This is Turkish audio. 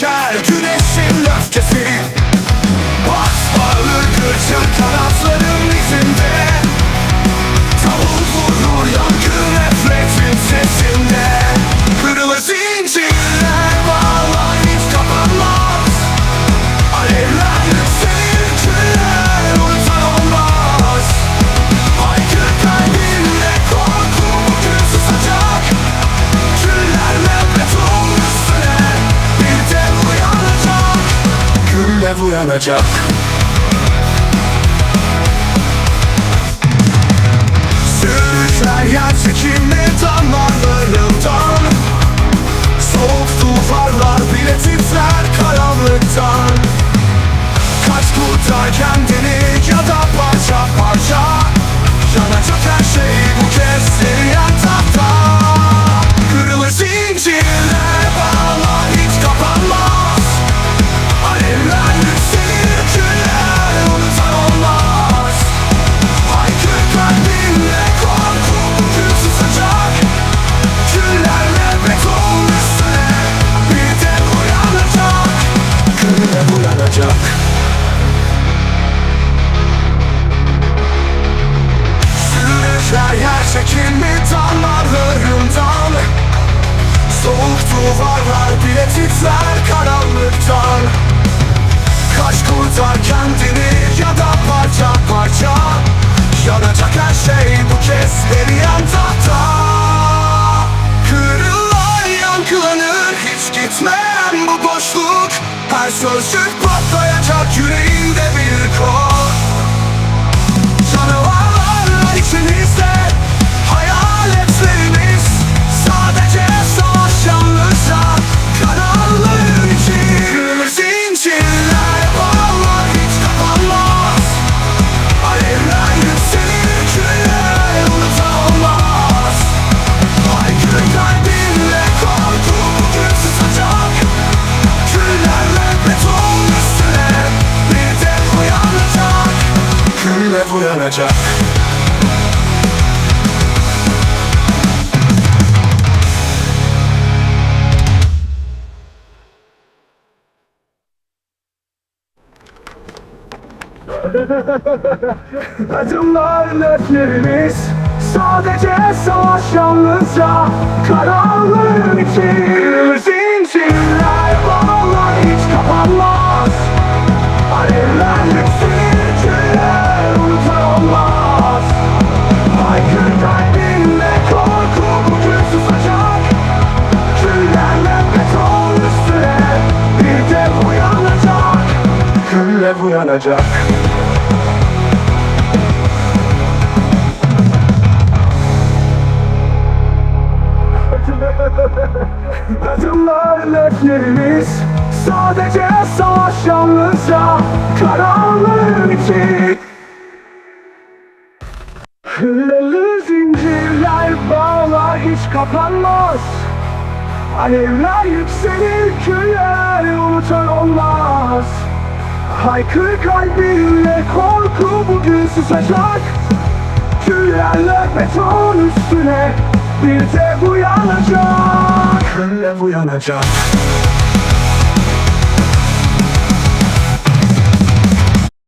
child today. Uyanacak. Sürükler yer çekimli damarlarımdan Soğuk duvarlar bile titrer karanlıktan. Kaç kurtar kendini ya da parça parça. Yanacak her şey bu kez eriyen tahta titrer karanlıktan Kaç kurtar kendini ya da parça parça. Yanacak her şey bu kez eriyen tahta. Kırılan yankılanır hiç gitmeyen bu boşluk. Her sözcük patlayacak yüreğinde bir Külle uyanacak Adımlar neflerimiz Sadece savaş yalnızca Karanlığın içi Uyanacak Adımlar neflerimiz Sadece savaş yalnızca Karanlığın içi Hıllalı zincirler bağlar hiç kapanmaz. Alevler yükselir küller unutan olmaz Haykır kalbinle korku bugün susacak. Küllerle beton üstüne bir de uyanacak. Külle uyanacak